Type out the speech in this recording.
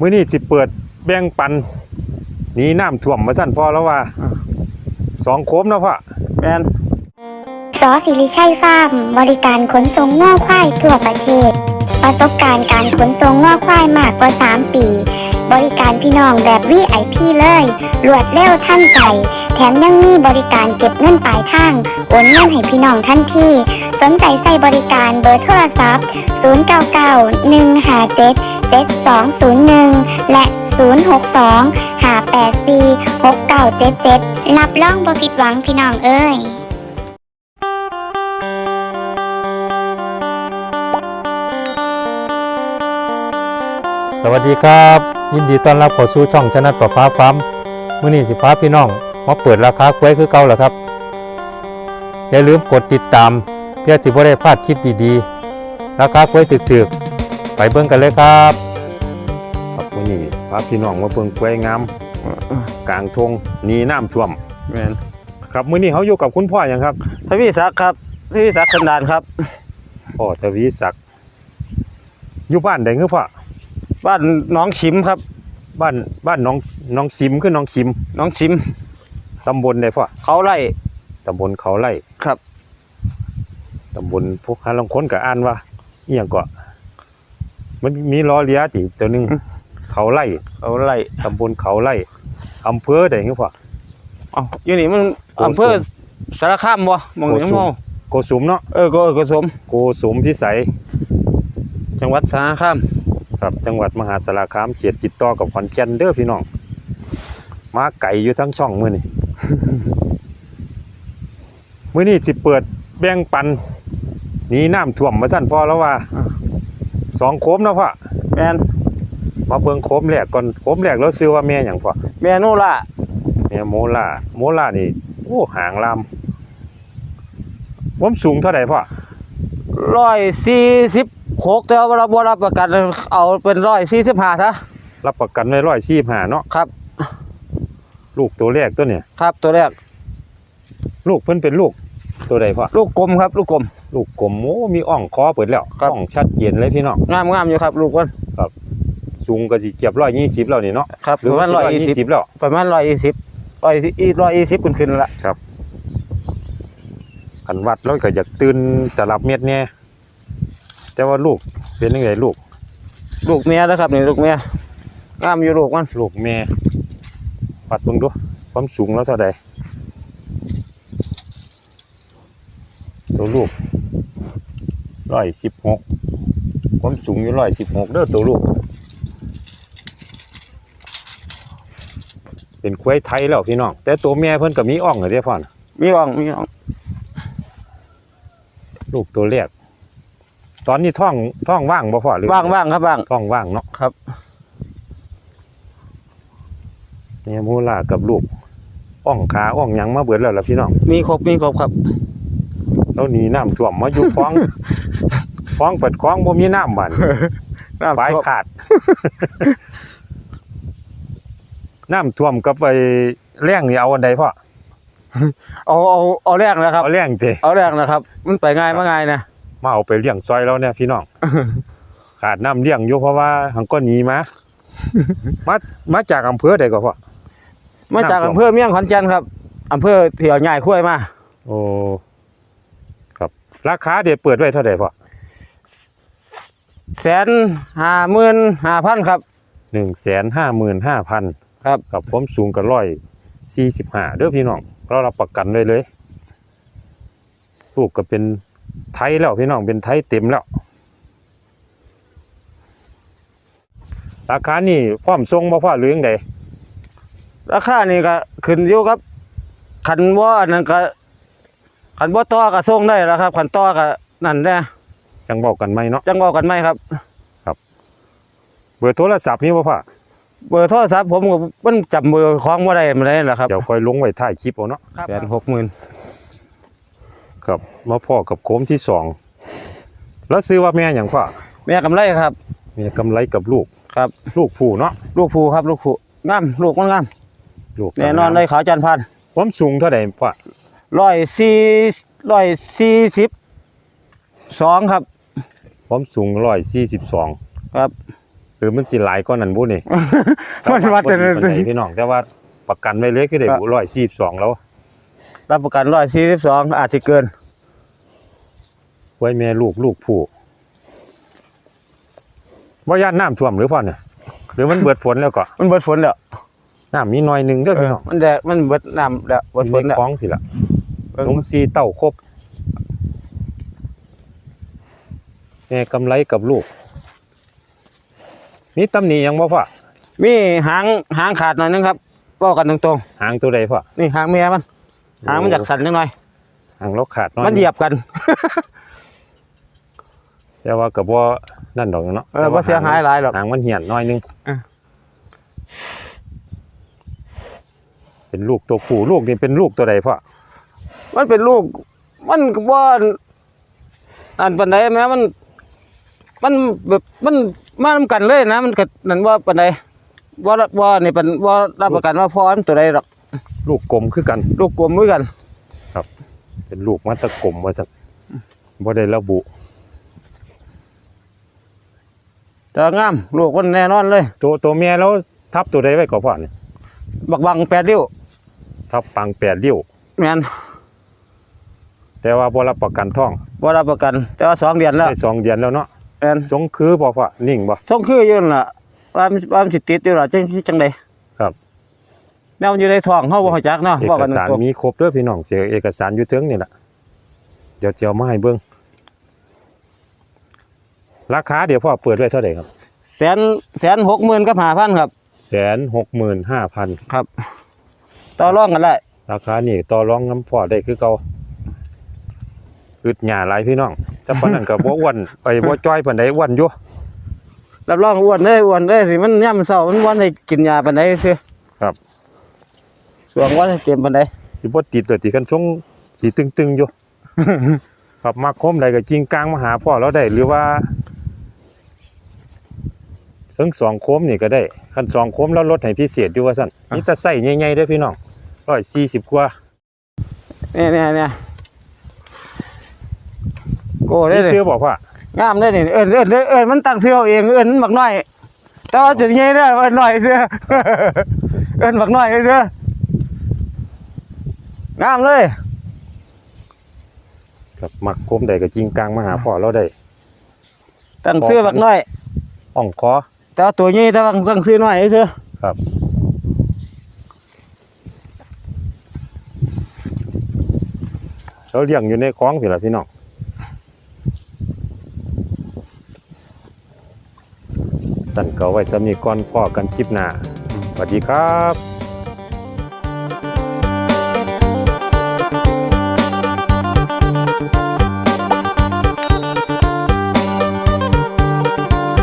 มื้อนี้สิเปิดแบ่งปันหนีน้ำท่วมมาสั่นพอแล้วว่าอ่าสองโคมนะพ่อแมนสอสิริชัยฟาร์มบริการขนส่งง่อควายทั่วประเทศ ประสบการณ์การขนส่งง่อควายมากกว่า 3 ปี บริการพี่น้องแบบวีไอพีเลย รวดเร็วทันใจ แถมยังมีบริการเก็บเงินปลายทาง โอนเงินให้พี่น้องทันที สนใจใส่บริการเบอร์โทรศัพท์ 099 157 7201 และ 062 584 6977 รับรองบ่ผิดหวังพี่น้องเอ้ยสวัสดีครับ ยินดีต้อนรับเข้าสู่ช่องชนะประฟ้าฟ้ามื้อนี้สิฟ้าพี่น้องมาเปิดราคากล้วยคือเก่าแล้วครับ อย่าลืมกดติดตาม เพื่อสิบ่ได้พลาดคลิปดีๆ ราคากล้วยถึกๆ ไปเบิ่งกันเลยครับครับมื้อนี้พาพี่น้องมาเบิ่งกล้วยงามกลางทงหนีน้ำท่วมแมนครับมื้อนี้เขาอยู่กับคุณพ่อหยังครับทวีศักดิ์ครับทวีศักดิ์ขันดานครับพ่อทวีศักดิ์อยู่บ้านใดคือพ่อบ้านหน้องชิมครับ บ้านบ้านน้องน้องซิมคือน้องคิมหน้องชิมตำบลใดพ่อเขาไล่ตำบลเขาไร่ครับตำบลพวกหาลังคนก็อ่านว่าอีหยังก็ มันมีล้อเลียติตัวหนึงเขาไร่เขาไล่ตำบลเขาไร่อำเภอใดคือพ่อ เอ้าอยู่นี่มันโกสุมอำเภอสารคามบ่หมองนี้โกสุมมองโกสุมเนาะเออโกโกสม โกสุมพิสัยจังหวัดสารคามครับจังหวัดมหาสารคามเขตติดต่อกับขอนแก่นเด้อพี่น้องมาไก่อยู่ทั้งช่องมื้อนี้มื้อนี้สิเปิดแบ่งปันหนีน้ำท่วมมาสั่นพ่อแล้วว่า สองโคมเนาะพ่อแมนมาเบิ่งโคมแรกก่อนโคมแรกเราซื้อว่าแม่หยังพ่อแมนูล่ะแม่โมล่าโมล่านี่โอ้หางลามผมสูงเท่าใดพ่อร้อยสี่สิบโคกแต่ว่าเราบ่รับประกันเอาเป็นร้อยสี่สิบห้าซะรับประกันไว้145เนาะครับ ลูกตัวแรกตัวเนี่ยครับตัวแรก ลูกเพิ่นเป็นลูกตัวใดพ่อลูกกลมครับ ลูกกลม ลูกกลมโอ้มีอ่องคอเปิดแล้วครับ อ่องชัดเจนเลยพี่น้องงามงามอยู่ครับ ลูกมันสูงก็สิเกือบร้อยยี่สิบแล้วนี่เนาะครับหรือประมาว่าณร้อยยี่สิบ120แล้ว ประมาณร้อยยี่สิบร้อยร้อยยี่สิบขึ้นขึ้นละกันวัดแล้วก็อยากตื่นตลับเม็ดแน่แต่ว่าลูกเป็นยังไงลูกลูกเมียนะครับนี่ลูกเมียงามอยู่ลูกมันลูกแม่วัดเบิ่งดูความสูงแล้วเท่าใด ตัวลูกร้อยสิบหกความสูงอยู่ร้อยสิบหกเด้อตัวลูก เป็นควายไทยแล้วพี่น้อง แต่ตัวแม่เพิ่นก็มีอ่องเหรอเด้พ่อนมีอ่องมีอ่อง ลูกตัวแรกตอนนี้ท้องท้องว่างบ่พ่อหรือว่างว่างครับว่างท้องว่างเนาะครับเนี่ยมูลากับลูกอ่องขาอ่องหยังมาเบิดแล้วล่ะพี่น้อง มีครบมีครบครับ แล้วหนีน้ำท่วมมาอยู่คลองคลองเปิดคลองบ่มีน้ำบัดน้ำปลายท่วมขาด น้ำท่วมกับไอ้แรงนี่เอาอันใดพ่อเอาเอาเอาแรกนะครับ เอาแรงเตเอาแรกนะครับ มันไปง่ายมาง่ายนะมาเอาไปเลี้ยงซอยแล้วเนี่ยพี่น้องขาดน้ำเลี้ยงอยู่เพราะว่าหังก็หนีมามามาจากอำเภอใดก็พ่อมาจากน้ำท่วมอำเภอเมียงขอนแก่นครับอำเภอเที่ยวใหญ่คุ้วยมาโอ้ค รับราคาเดี๋ยวเปิดไว้เท่าไหร่พ่อแสนห้าหมื่นห้าพันครับหนึ่งแสนห้าหมื่นห้าพันครับกับผมสูงกับร้อยสี่สิบห้าเด้อพี่น้องเรารับประกันเลยเลยลูกก็เป็นไทยแล้วพี่น้องเป็นไทยเต็มแล้ว ราคานี่พร้อมทรงบ่พ่อหรือยังไงราคานี่ก็ขึ้นอยู่กับขันว่าอันนั้นก็ ขันว่าต่อก็ส่งได้แล้วครับขันต่อก็นั่นแหละจังบอกกันไหมเนาะจังบอกกันไหมครับ เบอร์โทรศัพท์นี่บ่พ่อเบอร์โทรศัพท์ผมก็มันจำเบอร์ของบ่ได้มาได้แหละครับเดี๋ยวค่อยลงไว้ท้ายคลิปเอาเนาะแสนหกหมื่นครับมาพ่อกับโค้มที่สองแล้วซื้อว่าแม่อย่างพ่อแม่กำไรครับแม่กำไรกับลูกครับ ลูกผู้เนาะลูกผูครับ ลูกผูงามลูกมันงามลูกแน่นอนเลยขาวจันทร์พันความสูงเท่าไหร่พ่อ ร้อยสี่ร้อยสี่สิบสองครับ ความสูงร้อยสี่สิบสองครับไปคือมันสิหลายกว่านั้นบุนี่ มันสิวัดแต่แต่ว่าบ่ดีปานใดพี่น้องแต่ว่าประกันไว้เลยคือได้บุ142แล้ว รับประกัน142อาจสิเกิน ไว้แม่ลูกลูกผู้ว่าย่านน้ำท่วมหรือเปล่าเนี่ยหรือมันเบิดฝนแล้วก็มันเบิดฝนแล้วน้ำมีหน่อยหนึงเด้อเอพี่อน้องมันแดดมันเบิดน้ำแล้วเบิดฝนในแล้วคลองพี่ละเบิ่ง นมซีเต้าครบแม่กำไรกับลูก มีตำหนิหยังบ่พ่อมีหางหางขาดหน่อยนึงครับเว้ากันตรงหางตัวใดพ่อๆนี่หางเมียมันหางมันอยากสั่นนิดหน่อย หางเราขาดน้อยมันเหยียบกัน แต่ว่ากับว่านั่นดอกเนาะเออบ่เสียหายหลายหรอก หางมันเหี่ยนน้อยหนึงอะ เป็นลูกตัวผู้ลูกนี่เป็นลูกตัวใดพ่อ มันเป็นลูก มันก็บ่อันปานใดแม้มัน มันแบบมันมานำกันเลยนะ มันก็นั่นว่าปานใดบ่รับบ่นี่เป็นบ่รับประกันว่าพ่อมันตัวใดหรอกลูกกลมคือกัน ลูกกลมเหมือนกันเป็นลูกมันตะกลมว่าซั่นบ่ได้ระบุแต่งามลูกมันแน่นอนเลย ตัวตัวเมียแล้วทับตัวใดไว้ก่อนพ่อนี่บักบังแปดริ้วทับปังแปดเลี้ยวแม่น แต่ว่าบ่รับประกันท้องบ่รับประกัน แต่ว่าสองเดือนแล้วได้สองเดือนแล้วเนาะแม่นจงคือบ่พ่อนิ่งบ่ส่งคืออยู่นั่นล่ะว่ามันว่ามันสิติดอยู่ล่ะจังจังไดครับแนวมันอยู่ในท้องเฮาบ่ฮู้จักเนาะเอบอกกกันสารตรงมีครบเด้อพี่น้องเสียเอกสารอยู่เทิงนี่ล่ะเดี๋ยวจะเอามาให้เบิ่งราคาเดี๋ยวพ่อเปิดไว้เท่าไหร่ครับแสนแสนหกหมื่นกับ5,000ครับแสนหกหมื่นห้าพันครับ ต่อรองกันได้ราคานี่ต่อรองน้ำพอได้คือเก่า อึดหญ้าหลายพี่น้องจัปานนั้นก็บ่อ้วนไปบ่จ้อยปานใดอ้วนอยู่รับรองอ้วนเด้ออ้วนเด้อสิมันยามเช้ามันบ่ให้กินยาปานใดซื่อครับส่วนว่าให้เก็บปานใดสิบ่ติดเลยติกันชงสิตึงๆอยู่ ครับมาคมใดก็จริงกลางมาหาพ่อเราได้หรือว่าซึ่งสองโคมนี่ก็ได้คันสองโคมแล้วลดให้พิเศษอยู่ว่าซั่นนี่แต่ใส่ใหญ่ๆเด้อพี่น้อง140กว่าเนี่ยๆๆ โก้เด้อนี่นี่ซื้อบอกว่างามเด้อนี่เอิ้นเอิ้นเด้อเอิ้นมันตั้งชื่อเอาเองเอิ้นมันบักน้อย แต่ว่าจะใหญ่เด้อเอิ้นน้อยซื่อเอิ้นบักน้อยเด้องามเลยครับมักโคมใดก็จริงกลางมาหาพ่อเราได้ตั้งชื่อบักน้อย อ่องคอ แต่ว่าตัวใหญ่แต่ว่าตั้งชื่อน้อยซื่อครับ เราเลี้ยงอยู่ในคลองพี่ล่ะพี่น้อง สั่นเก่าไว้สำนีก่อนพ่อกันคลิปหน้าสวัสดีครับ